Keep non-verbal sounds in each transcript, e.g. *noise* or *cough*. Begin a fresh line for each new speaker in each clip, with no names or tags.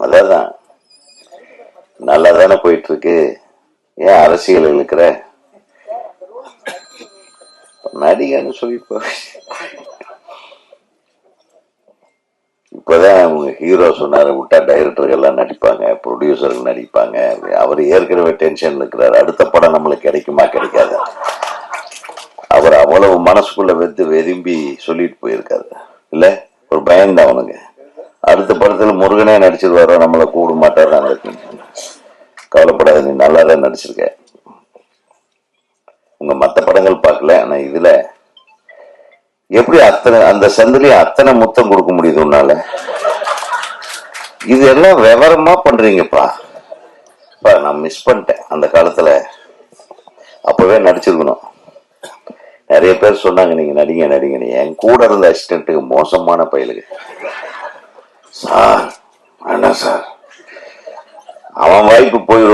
அதான் நல்லா தானே போயிட்டு இருக்கு ஏன் அரசியல் இழுக்கிற? நடிகன்னு சொல்லிப்போ இப்பதான் அவங்க ஹீரோ சொன்னாரு விட்டா டைரக்டர்கள் எல்லாம் நடிப்பாங்க ப்ரொடியூசர்கள் நடிப்பாங்க. அவர் ஏற்கனவே டென்ஷன் இருக்கிறாரு. அடுத்த படம் நம்மளுக்கு கிடைக்குமா கிடைக்காது? அவர் அவ்வளவு மனசுக்குள்ள வெத்து வெதும்பி சொல்லிட்டு போயிருக்காரு. இல்ல? ஒரு பயம்தான் அவனுங்க அடுத்த படத்தில் முருகனே நடிச்சிருவாரோ? நம்மளை கூட மாட்டாரு கவலைப்படாத நீ நல்லா தான் நடிச்சிருக்க. உங்க மத்த படங்கள் பார்க்கல ஆனா இதுல எப்படி அத்தனை அந்த சந்திலையும் அத்தனை முத்தம் கொடுக்க முடியுது உன்னால? இது எல்லாம் விவரமா பண்றீங்கப்பா. பா நான் மிஸ் பண்ணிட்டேன் அந்த காலத்துல. அப்பவே நடிச்சிருக்கணும். நிறைய பேர் சொன்னாங்க நீங்க நடிங்க நடிங்க என் கூட இருந்த அசிஸ்டன்ட்டுக்கு மோசமான பயலுக்கு சார் வேண்டாம் சார். அவன் வாய்ப்பு போய்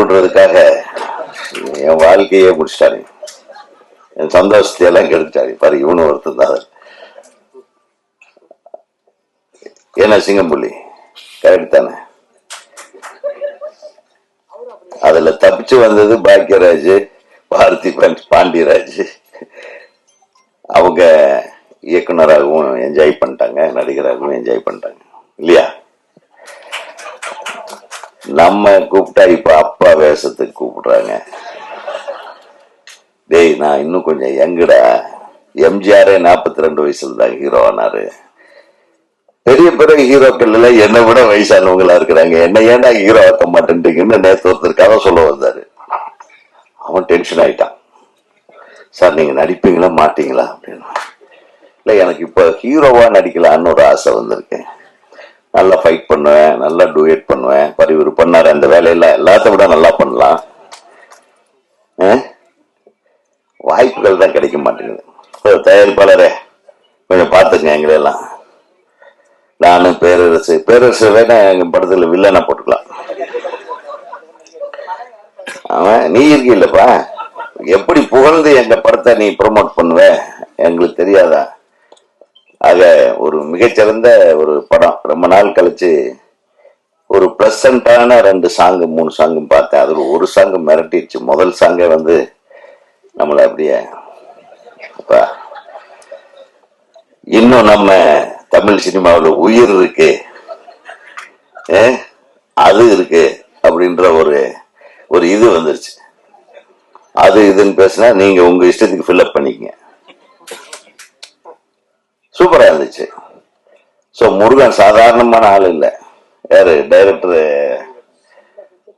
என் வாழ்க்கையே முடிச்சிட்டாரு. என் சந்தோஷத்தை எல்லாம் கெடுத்துட்டாரு. பாரு இவனு ஒருத்தர் தான் என்ன சிங்கம்புள்ளி கரெக்ட் தானே? அதுல தப்பிச்சு வந்தது பாக்கியராஜ் பாரதி பாண்டியராஜ். அவங்க இயக்குனராகவும் என்ஜாய் பண்ணிட்டாங்க நடிகராகவும் என்ஜாய் பண்ணிட்டாங்க. இல்லையா? நம்ம கூப்பிட்டா இப்ப அப்பா வேஷத்துக்கு கூப்பிடுறாங்க. டேய் நான் இன்னும் கொஞ்சம் எங்கடா எம்ஜிஆரே நாற்பத்தி ரெண்டு வயசுல தான் ஹீரோ ஆனாரு. பெரிய பெரிய ஹீரோக்கள் எல்லாம் என்னை விட வயசானவங்களா இருக்கிறாங்க. என்ன ஏன்டா ஹீரோ ஆக்க மாட்டேன்றீங்கன்னு நேற்று ஒருத்தருக்காக சொல்ல வந்தாரு. அவன் டென்ஷன் ஆயிட்டான். சார் நீங்க நடிப்பீங்களா? மாட்டீங்களா? அப்படின்னு. இல்லை எனக்கு இப்போ ஹீரோவா நடிக்கலான்னு ஒரு ஆசை வந்திருக்கேன் நல்லா ஃபைட் பண்ணுவேன் நல்லா டூயட் பண்ணுவேன் பரிவர் பண்ணார். அந்த வேலையெல்லாம் எல்லாத்த விட நல்லா பண்ணலாம். வாய்ப்புகள் தான் கிடைக்க மாட்டேங்குது. தயாரிப்பாளரே கொஞ்சம் பார்த்துங்க எங்களெல்லாம் நானும் பேரரசு பேரரசு வேணா எங்க படத்துல வில்லனை போட்டுக்கலாம். அவன் நீ இருக்கீல்லப்பா. எப்படி புகழ்ந்து எங்க படத்தை நீ ப்ரொமோட் பண்ணுவ? எங்களுக்கு தெரியாதா? ஆக ஒரு மிகச்சிறந்த ஒரு படம். ரொம்ப நாள் கழிச்சு ஒரு ப்ளசண்டான ரெண்டு சாங்கு மூணு சாங்கும் பார்த்தேன். அதில் ஒரு சாங்கு மிரட்டிடுச்சு. முதல் சாங்கே வந்து நம்மளை அப்படியே அப்பா இன்னும் நம்ம தமிழ் சினிமாவில் உயிர் இருக்கு. அது இருக்கு அப்படின்ற ஒரு ஒரு இது வந்துருச்சு. அது இதுன்னு பேசினா நீங்க உங்க இஷ்டத்துக்கு ஃபில்அப் பண்ணிக்கங்க. சூப்பரா இருந்துச்சு. ஸோ முருகன் சாதாரணமான ஆள் இல்லை. யாரு? டைரக்டர்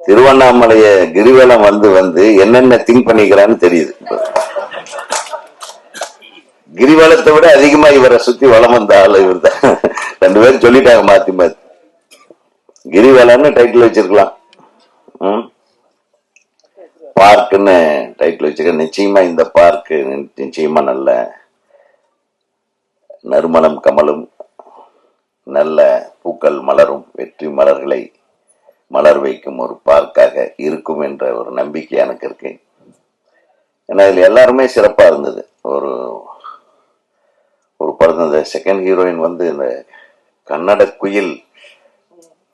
திருவண்ணாமலைய கிரிவலம் வந்து வந்து என்னென்ன திங்க் பண்ணிக்கிறான்னு தெரியுது. கிரிவலத்தை விட அதிகமா இவரை சுத்தி வளம் வந்த ஆள் இவர் தான் ரெண்டு பேரும் சொல்லிட்டாங்க மாத்தி மாத்தி. கிரிவலம்னு டைட்டில் வச்சிருக்கலாம். பார்க்குன்னு டைட்டில் வச்சிருக்க. நிச்சயமா இந்த பார்க்கு நிச்சயமா நல்ல நறுமணம் கமலும் நல்ல பூக்கள் மலரும் வெற்றி மலர்களை மலர் வைக்கும் ஒரு பார்க்காக இருக்கும் என்ற ஒரு நம்பிக்கை எனக்கு இருக்கு. ஏன்னா இதில் எல்லாருமே சிறப்பாக இருந்தது. ஒரு ஒரு படம் இந்த செகண்ட் ஹீரோயின் வந்து இந்த கன்னட குயில்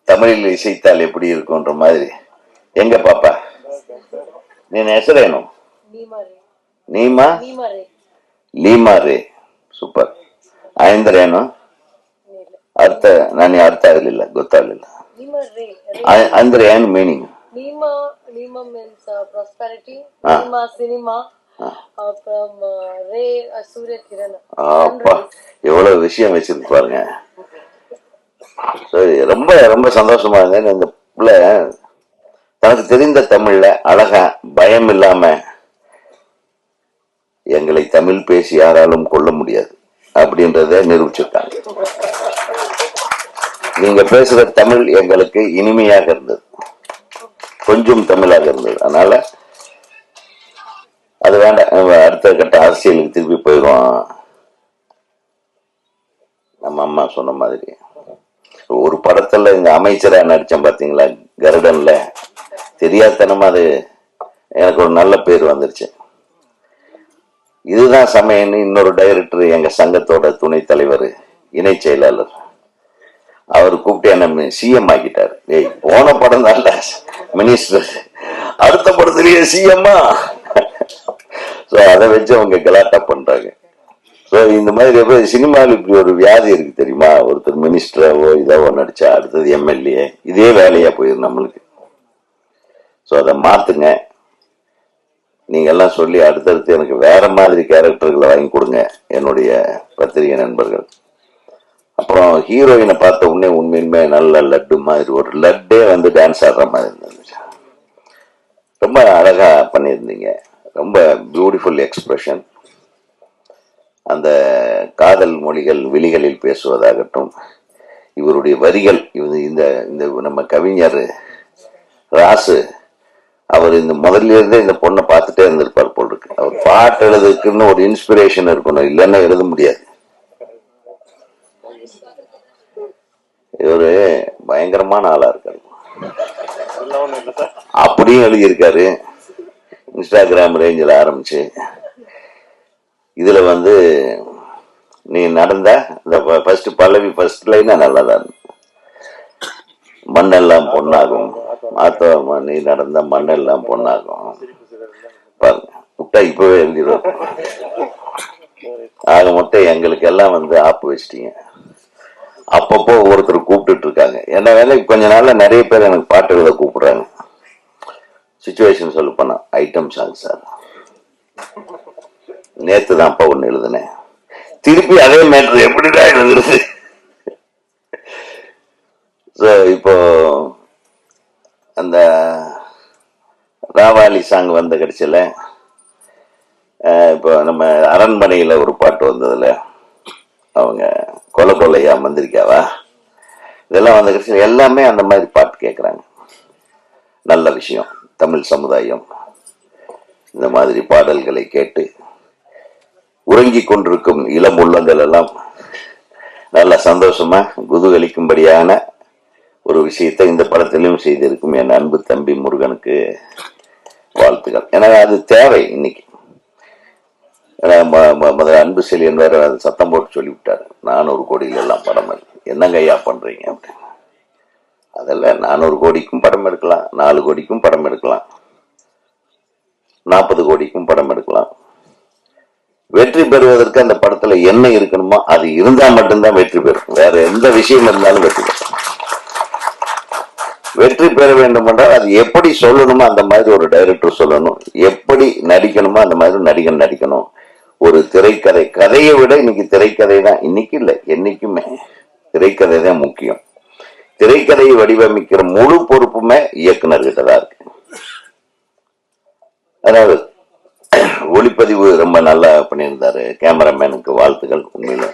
தமிழில் இசைத்தால் எப்படி இருக்கும்ன்ற மாதிரி. எங்க பாப்பா? நீ நெசரேனும்?
நீமா?
லீமா
ரே
சூப்பர். ರೇ ಸೂಪರ್ ಆಯಂದ್ರೆ ಏನು
ನೀಲ
ಅರ್ಥ ನನಗೆ ಅರ್ಥ ಆಗಲಿಲ್ಲ ಗೊತ್ತಾಗಲಿಲ್ಲ
ನೀಮರೆ
ಆ- ಅಂದ್ರೆ ಏನು meaning
Neema Neema means uh, prosperity
Ah.
Neema cinema from uh, ray uh, surya kirana
அப்பா எவ்வளவு விஷயம் வச்சிருக்கு பாருங்க சரி ரொம்ப ரொம்ப சந்தோஷமா இருந்தேன் இந்த பிள்ளை தனக்கு தெரிந்த தமிழ்ல அழகா பயம் இல்லாம எங்களை தமிழ் பேசி யாராலும் கொல்ல முடியாது அப்படின்றத நிரூபிச்சிருக்காங்க. நீங்க பேசுற தமிழ் எங்களுக்கு இனிமையாக இருந்தது. கொஞ்சம் தமிழாக இருந்தது. அதனால அது வேண்டாம். அடுத்த கட்ட அரசியலுக்கு திருப்பி போயிடும் நம்ம அம்மா சொன்ன மாதிரி. ஒரு படத்துல இந்த அமைச்சரா நடிச்சேன் பாத்தீங்களா? கருடன்ல. தெரியாதனமா அது எனக்கு ஒரு நல்ல பேர் வந்துருச்சு. இதுதான் சமயம்னு இன்னொரு டைரக்டர் எங்க சங்கத்தோட துணைத் தலைவர் இணை செயலாளர். அவர் கூப்பிட்டு என்ன சிஎம் ஆக்கிட்டார். ஏய் போன படம் தான் மினிஸ்டர் அடுத்த படத்துலயே சிஎம்மா ஸோ அதை வச்சு அவங்க கலாட்டா பண்றாங்க. ஸோ இந்த மாதிரி எப்ப சினிமாவில் இப்படி ஒரு வியாதி இருக்கு தெரியுமா? ஒருத்தர் மினிஸ்டராவோ இதாவோ நடிச்சா அடுத்தது எம்எல்ஏ இதே வேலையா போயிடும் நம்மளுக்கு. ஸோ அதை மாத்துங்க. நீங்கெல்லாம் சொல்லி அடுத்தடுத்து எனக்கு வேற மாதிரி கேரக்டர்களை வாங்கி கொடுங்க என்னுடைய பத்திரிகை நண்பர்கள். அப்புறம் ஹீரோயினை பார்த்த உடனே உண்மையுமே நல்ல லட்டு மாதிரி ஒரு லட்டே வந்து டான்ஸ் ஆடுற மாதிரி இருந்துச்சு. ரொம்ப அழகா பண்ணியிருந்தீங்க. ரொம்ப பியூட்டிஃபுல் எக்ஸ்பிரஷன் அந்த காதல் மொழிகள் விழிகளில் பேசுவதாகட்டும் இவருடைய வரிகள் இது இந்த இந்த நம்ம கவிஞர் ராசு அவர் இந்த முதல்ல இருந்தே இந்த பொண்ணை பார்த்துட்டே இருந்திருப்பார் போல் இருக்கு அவர் பாட்டு எழுதுக்குன்னு ஒரு இன்ஸ்பிரேஷன் இருக்கணும். இல்லைன்னா எழுத முடியாது. இவரு பயங்கரமான ஆளா இருக்காரு. அப்படியும் எழுதியிருக்காரு. இன்ஸ்டாகிராம் ரேஞ்சில் ஆரம்பிச்சு. இதுல வந்து நீ நடந்த இந்த ஃபர்ஸ்ட் பல்லவி ஃபர்ஸ்ட் லைனா நல்லா தான் மண்ணெல்லாம் பொண்ணாகும் மாத்தவ பண்ணி நடந்த மண்ணெல்லாம் பொண்ணாக்கும். பாருங்க விட்டா இப்பவே எழுதிடுவோம். ஆக மொத்தம் எங்களுக்கு எல்லாம் வந்து ஆப்பு வச்சிட்டீங்க. அப்பப்போ ஒவ்வொருத்தர் கூப்பிட்டுட்டு இருக்காங்க என்ன வேலை? கொஞ்ச நாள்ல நிறைய பேர் எனக்கு பாட்டு எழுத கூப்பிடுறாங்க. சுச்சுவேஷன் சொல்ல போனா ஐட்டம் சாங் சார் நேத்து தான்ப்பா ஒன்று எழுதுனேன். திருப்பி அதே மேட்ரு எப்படிதான் எழுதுறது? ஸோ இப்போ அந்த ராவாலி சாங் வந்த கடைசியில் இப்போ நம்ம அரண்மனையில் ஒரு பாட்டு வந்ததில். அவங்க கொலை கொலையா மந்திரிக்காவா இதெல்லாம் வந்த கடைசியில் எல்லாமே அந்த மாதிரி பாட்டு கேட்குறாங்க நல்ல விஷயம். தமிழ் சமுதாயம் இந்த மாதிரி பாடல்களை கேட்டு உறங்கிக் கொண்டிருக்கும் இளம் உள்ளங்கள் எல்லாம் நல்ல சந்தோஷமா குதூகலிக்கும்படியான ஒரு விஷயத்தை இந்த படத்திலும் செய்திருக்கும் என் அன்பு தம்பி முருகனுக்கு வாழ்த்துக்கள். ஏன்னா அது தேவை இன்னைக்கு. முதல் முதல்ல அன்பு செலியன் வேற அது சத்தம் போட்டு சொல்லிவிட்டார். நானூறு கோடியில எல்லாம் படம் இருக்கு. என்னங்க ஐயா பண்றீங்க அப்படின்னு. அதெல்லாம் நானூறு கோடிக்கும் படம் எடுக்கலாம். நாலு கோடிக்கும் படம் எடுக்கலாம். நாற்பது கோடிக்கும் படம் எடுக்கலாம். வெற்றி பெறுவதற்கு அந்த படத்துல என்ன இருக்கணுமோ அது இருந்தா மட்டும்தான் வெற்றி பெறும். வேற எந்த விஷயம் இருந்தாலும் வெற்றி பெறும். வெற்றி பெற வேண்டும் என்றால் அது எப்படி சொல்லணுமோ அந்த மாதிரி ஒரு டைரக்டர் சொல்லணும். எப்படி நடிக்கணுமோ அந்த மாதிரி நடிகன் நடிக்கணும். ஒரு திரைக்கதை கதையை விட இன்னைக்கு திரைக்கதை தான். இன்னைக்கு இல்லை என்னைக்குமே திரைக்கதை தான் முக்கியம். திரைக்கதையை வடிவமைக்கிற முழு பொறுப்புமே இயக்குனர்கிட்ட தான் இருக்கு. அதாவது ஒளிப்பதிவு ரொம்ப நல்லா பண்ணியிருந்தாரு. கேமராமேனுக்கு வாழ்த்துக்கள் உண்மையில.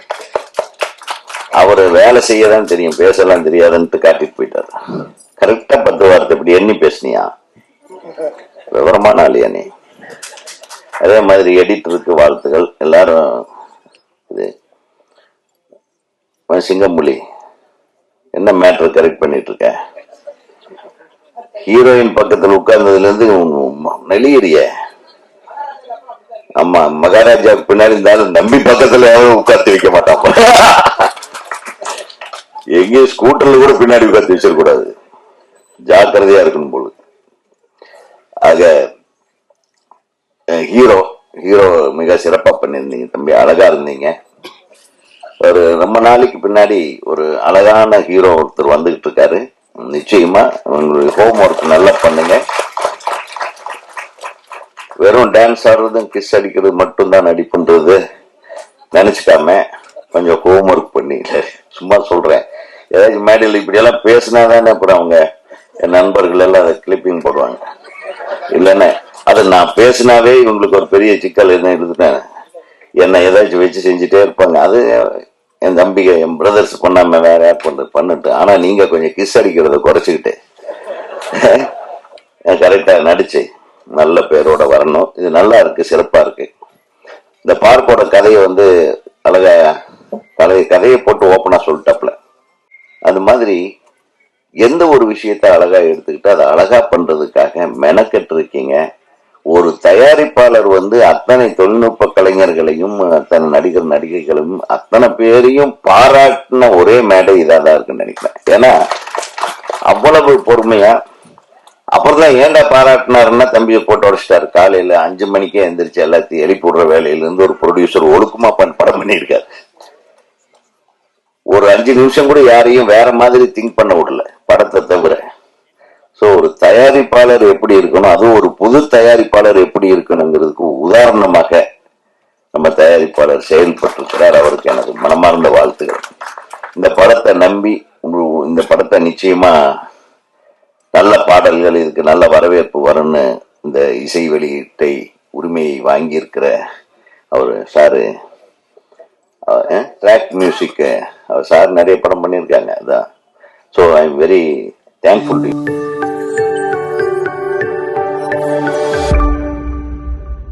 அவர் வேலை செய்ய தான் தெரியும் பேசலாம் தெரியாதுன்ட்டு காட்டிட்டு போயிட்டாரு. கரெக்டா பத்து வார்த்தை இப்படி எண்ணி பேசுனியா? விவரமான இல்லையா நீ? அதே மாதிரி எடிட்டருக்கு வாழ்த்துக்கள் எல்லாரும் இது சிங்கம்புலி என்ன மேட்ரு கரெக்ட் பண்ணிட்டு இருக்க ஹீரோயின் பக்கத்தில் உட்கார்ந்ததுல இருந்து நெளியறிய. ஆமா மகாராஜாவுக்கு பின்னாடி இருந்தாலும் நம்பி பக்கத்துல யாரும் உட்கார்ந்து வைக்க மாட்டான். எங்கேயும் ஸ்கூட்டர்ல கூட பின்னாடி உட்காந்து வச்சிடக்கூடாது ஜாக்கிரதையா இருக்கணும் போல. ஆக ஹீரோ ஹீரோ மிக சிறப்பா பண்ணியிருந்தீங்க தம்பி. அழகா இருந்தீங்க. ஒரு ரொம்ப நாளைக்கு பின்னாடி ஒரு அழகான ஹீரோ ஒருத்தர் வந்துகிட்டு இருக்காரு. நிச்சயமா உங்களுடைய ஹோம் ஒர்க் நல்லா பண்ணுங்க. வெறும் டான்ஸ் ஆடுறதும் கிஸ் அடிக்கிறது மட்டும்தான் நடிப்புன்றது நினைச்சுக்காம கொஞ்சம் ஹோம் ஒர்க் பண்ணி சும்மா சொல்றேன். ஏதாச்சும் மேடையில் இப்படி எல்லாம் பேசினாதானே அப்புறம் அவங்க நண்பர்கள் எல்லாம் அதை கிளிப்பிங் போடுவாங்க. இல்லைன்னே அதை நான் பேசினாவே இவங்களுக்கு ஒரு பெரிய சிக்கல் என்ன இருந்துட்டேன் என்னை ஏதாச்சும் வச்சு செஞ்சுட்டே இருப்பாங்க. அது என் தம்பிகை என் பிரதர்ஸ் பண்ணாம வேற யார் பண்ணு பண்ணிட்டு ஆனா நீங்க கொஞ்சம் கிஸ் அடிக்கிறத குறைச்சிக்கிட்டு. கரெக்டா *laughs* நடிச்சு நல்ல பேரோட வரணும். இது நல்லா இருக்கு சிறப்பா இருக்கு. இந்த பார்க்கோட கதையை வந்து அழகா கதை கதையை போட்டு ஓப்பனா சொல்லிட்டாப்ல அது மாதிரி எந்த ஒரு விஷயத்த அழகா எடுத்துக்கிட்டு அதை அழகா பண்றதுக்காக மெனக்கெட்டு இருக்கீங்க ஒரு தயாரிப்பாளர் வந்து அத்தனை தொழில்நுட்ப கலைஞர்களையும் அத்தனை நடிகர் நடிகைகளும் அத்தனை பேரையும் பாராட்டின ஒரே மேடை இதாக தான் இருக்குன்னு நினைக்கிறேன். ஏன்னா அவ்வளவு பொறுமையா அப்புறம் தான் ஏன்டா பாராட்டினாருன்னா தம்பியை போட்டு உடச்சிட்டாரு. காலையில அஞ்சு மணிக்கே எந்திரிச்சு எல்லாத்தையும் எழுப்பி விடுற வேலையிலேருந்து ஒரு ப்ரொடியூசர் ஒழுக்கமா பண் படம் பண்ணியிருக்காரு. ஒரு அஞ்சு நிமிஷம் கூட யாரையும் வேற மாதிரி திங்க் பண்ண விடல. படத்தை தவிர. ஸோ ஒரு தயாரிப்பாளர் எப்படி இருக்கணும்? அதுவும் ஒரு புது தயாரிப்பாளர் எப்படி இருக்கணுங்கிறதுக்கு உதாரணமாக நம்ம தயாரிப்பாளர் செயல்பட்டிருக்கிறார். அவருக்கு எனது மனமார்ந்த வாழ்த்துக்கள். இந்த படத்தை நம்பி இந்த படத்தை நிச்சயமா நல்ல பாடல்கள் இதுக்கு நல்ல வரவேற்பு வரும்னு இந்த இசை வெளியீட்டை உரிமையை வாங்கியிருக்கிற அவர் சாரு ட்ராக் மியூசிக்கு அவர் சார் நிறைய படம் பண்ணியிருக்காங்க. அதான். So I am very thankful to you.